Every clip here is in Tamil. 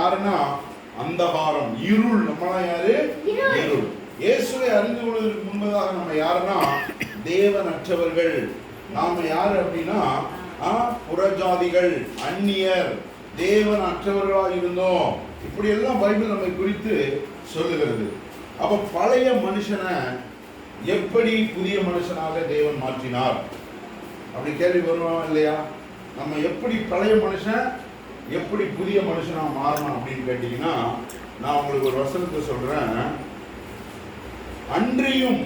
யாருன்னா அந்தகாரம் இருள். நம்மளாம் யாரு? இருள். இயேசுவை அறிந்து கொள்வதற்கு முன்பதாக நம்ம யாருன்னா தேவனற்றவர்கள். நாம யாரு அப்படின்னா புறஜாதிகள் அந்நியர். தேவன் அற்றவர்களாக இருந்தோம். இப்படி எல்லாம் பைபிள் நம்மை குறித்து சொல்லுகிறது. அப்ப பழைய மனுஷனை எப்படி புதிய மனுஷனாக தேவன் மாற்றினார்? அப்படி கேள்வி வருவோம் இல்லையா? நம்ம எப்படி பழைய மனுஷன் எப்படி புதிய மனுஷனா மாறணும் அப்படின்னு கேட்டீங்கன்னா நான் உங்களுக்கு ஒரு வசனத்தை சொல்றேன். அன்றியும்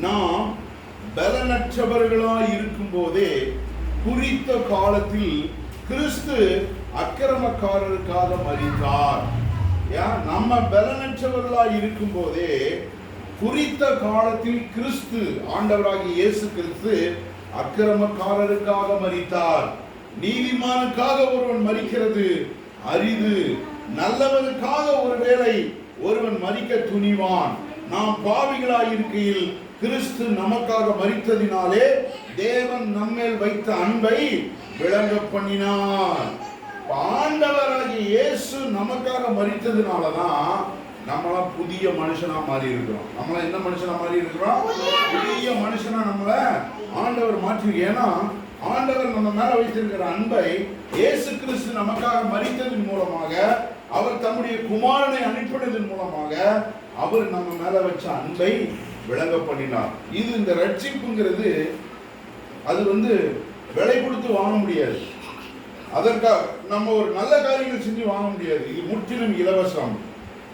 நாம் பலனற்றவர்களாக இருக்கும்போதே குறித்த காலத்தில் கிறிஸ்து அக்கிரமக்காரருக்காக மறித்தார் ஏன் நம்ம பலனற்றவர்களாக இருக்கும்போதே குறித்த காலத்தில் கிறிஸ்து ஆண்டவராகிய இயேசு கிறிஸ்து அக்கிரமக்காரருக்காக மறித்தார் நீதிமானுக்காக ஒருவன் மறிக்கிறது அரிது நல்லவனுக்காக ஒருவேளை ஒருவன் மறிக்க துணிவான். நாம் பாவிகளாய் இருக்கையில் கிறிஸ்து நமக்காக மறித்ததினாலே தேவன் நம்மேல் வைத்த அன்பை விளங்க பண்ணினார். இப்ப ஆண்டவராகிய இயேசு நமக்காக மறித்ததுனாலதான் நம்மளாம் புதிய மனுஷனா மாறி இருக்கிறோம். நம்மள என்ன மனுஷனா மாறி இருக்கிறோம்? புதிய மனுஷனா நம்மள ஆண்டவர் மாற்றி ஏன்னா ஆண்டவர் நம்ம மேல வைத்திருக்கிற அன்பை இயேசு கிறிஸ்து நமக்காக மறித்ததன் மூலமாக அவர் தம்முடைய குமாரனை அனுப்பினதன் மூலமாக அவர் நம்ம மேல வச்ச அன்பை விளங்க பண்ணினார். இது இந்த ரட்சிப்புங்கிறது அது வந்து விலை கொடுத்து வாங்க முடியாது. அதற்காக நம்ம ஒரு நல்ல காரியங்கள் செஞ்சு வாங்க முடியாது. இது முற்றிலும் இலவசம்.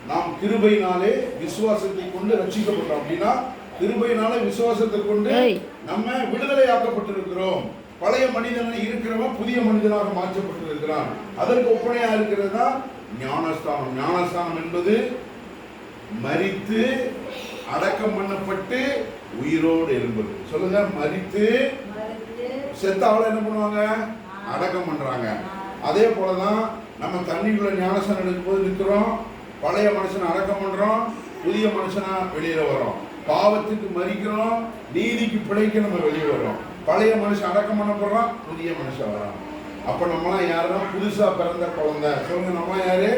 நாம் கிருபையினாலே விசுவாசத்தை கொண்டு ரட்சிக்கப்பட்டோம். அப்படின்னா கிருபையினாலே விசுவாசத்தை கொண்டு. நம்ம விடுதலை ஆக்கப்பட்டிருக்கிறோம் பழைய மனிதனை இருக்கிறவன் புதிய மனிதனாக மாற்றப்பட்டிருக்கிறான். அதற்கு ஒப்பனையா இருக்கிறது தான் ஞானஸ்தானம். ஞானஸ்தானம் என்பது மரித்து அடக்கம் பண்ணப்பட்டு உயிரோடு எழும்புது சொல்லுங்க மரித்து செத்தாவளை என்ன பண்ணுவாங்க? அடக்கம் பண்றாங்க. அதே போலதான் நம்ம தண்ணிக்குள்ள ஞானசனம் எடுக்கும்போது நிற்கிறோம். பழைய மனுஷனை அடக்கம் பண்றோம் புதிய மனுஷனா வெளியில வரோம் பாவத்துக்கு மறிக்கிறோம் நீதிக்கு பிழைக்க நம்ம வெளியே வரோம் பழைய மனுஷன் அடக்கம் பண்ண புதிய மனுஷன் வரோம் அப்ப நம்மளாம் யாருன்னா புதுசா பிறந்த குழந்தை. சொல்லுங்க நம்மளாம் யாரு?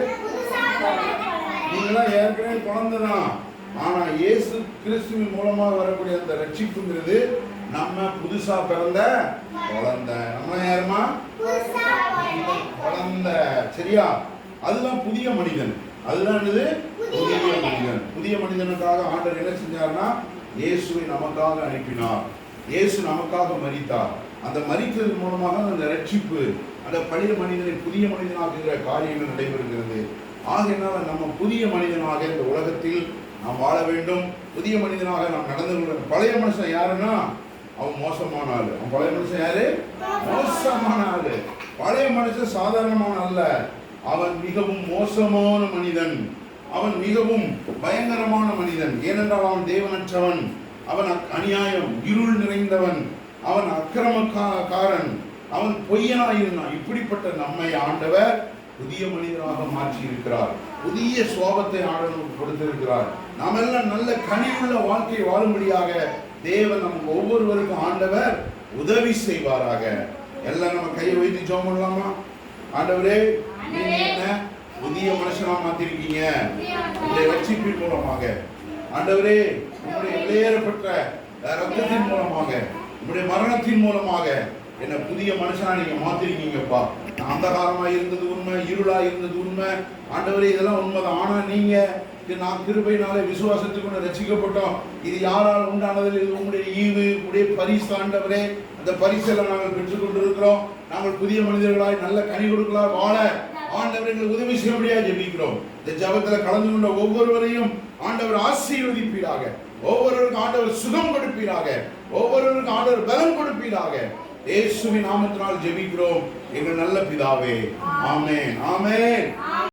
நீங்களாம் ஏற்கனவே குழந்தை தான் ஆனா இயேசு கிறிஸ்துவின் மூலமாக வரக்கூடிய அந்த ரட்சிப்புங்கிறது நம்ம புதுசா பிறந்த குழந்தை. நம்ம யாருமா குழந்தை. சரியா? அதுதான் புதிய மனிதன். அதுதான் என்னது? புதிய மனிதன். புதிய மனிதனுக்காக ஆண்டவர் என்ன செஞ்சார்னா இயேசுவை நமக்காக அனுப்பினார். இயேசு நமக்காக மரித்தார். அந்த மரித்ததன் மூலமாக அந்த ரட்சிப்பு அந்த பழைய மனிதனை புதிய மனிதனாக்குகிற காரியங்கள் நடைபெறுகிறது. ஆகையினால நம்ம புதிய மனிதனாக இந்த உலகத்தில் நாம் வாழ வேண்டும். புதிய மனிதனாக நாம் நடந்து கொள்ள. பழைய மனுஷன் யாருன்னா? அவன் மோசமான ஆளு. அவன் பழைய மனுஷன் யாரு? மோசமான ஆளு. பழைய மனுஷன் சாதாரணமான அல்ல. அவன் மிகவும் மோசமான மனிதன். அவன் மிகவும் பயங்கரமான மனிதன். ஏனென்றால் அவன் தேவனற்றவன். அவன் அக்- அநியாயம் இருள் நிறைந்தவன். அவன் அக்கிரமக்காரன். அவன் பொய்யனாயிருந்தான். இப்படிப்பட்ட நம்மை ஆண்டவர் புதிய மனிதனாக மாற்றி இருக்கிறார் புதிய சோபத்தை ஆண்டவர் கொடுத்திருக்கிறார். நாம் எல்லாம் நல்ல கனிவுள்ள வாழ்க்கை வாழும்படியாக தேவன் நமக்கு ஒவ்வொருவருக்கும் ஆண்டவர் உதவி செய்வாராக. எல்லாம் நம்ம கையை வைத்து ஜோம் பண்ணலாமா? ஆண்டவரே நீங்க என்ன புதிய மனுஷனா மாத்திருக்கீங்க? உங்களுடைய ரட்சிப்பின் மூலமாக. ஆண்டவரே உங்களுடைய வெளியேறப்பட்ட ரத்தத்தின் மூலமாக உங்களுடைய மரணத்தின் மூலமாக என்ன புதிய மனுஷனா நீங்க மாத்திருக்கீங்கப்பா. நான் அந்தகாரமா இருந்தது உண்மை இருளா இருந்தது உண்மை. ஆண்டவரே இதெல்லாம் உண்மைதான். ஆனா நீங்க இது நான் கிருபையினாலே விசுவாசத்துக்கு ரசிக்கப்பட்டோம் இது யாரால் உண்டானதில் இது உங்களுடைய ஈவு உங்களுடைய பரிசு ஆண்டவரே. இந்த பரிசெல்லாம் நாங்கள் பெற்றுக்கொண்டிருக்கிறோம் நாங்கள் புதிய மனிதர்களாய் நல்ல கனி கொடுக்கலாம் வாழ ஆண்டவர் எங்களுக்கு உதவி செய்யும்படியா ஜெபிக்கிறோம். இந்த ஜபத்தில் கலந்து கொண்ட ஒவ்வொருவரையும் ஆண்டவர் ஆசீர்வதிப்பீராக. ஒவ்வொருவருக்கும் ஆண்டவர் சுகம் கொடுப்பீராக. ஒவ்வொருவருக்கும் ஆண்டவர் பலம் கொடுப்பீராக. இயேசுவின் நாமத்தினால் ஜெபிக்கிறோம். எங்கள் நல்ல பிதாவே. ஆமே ஆமே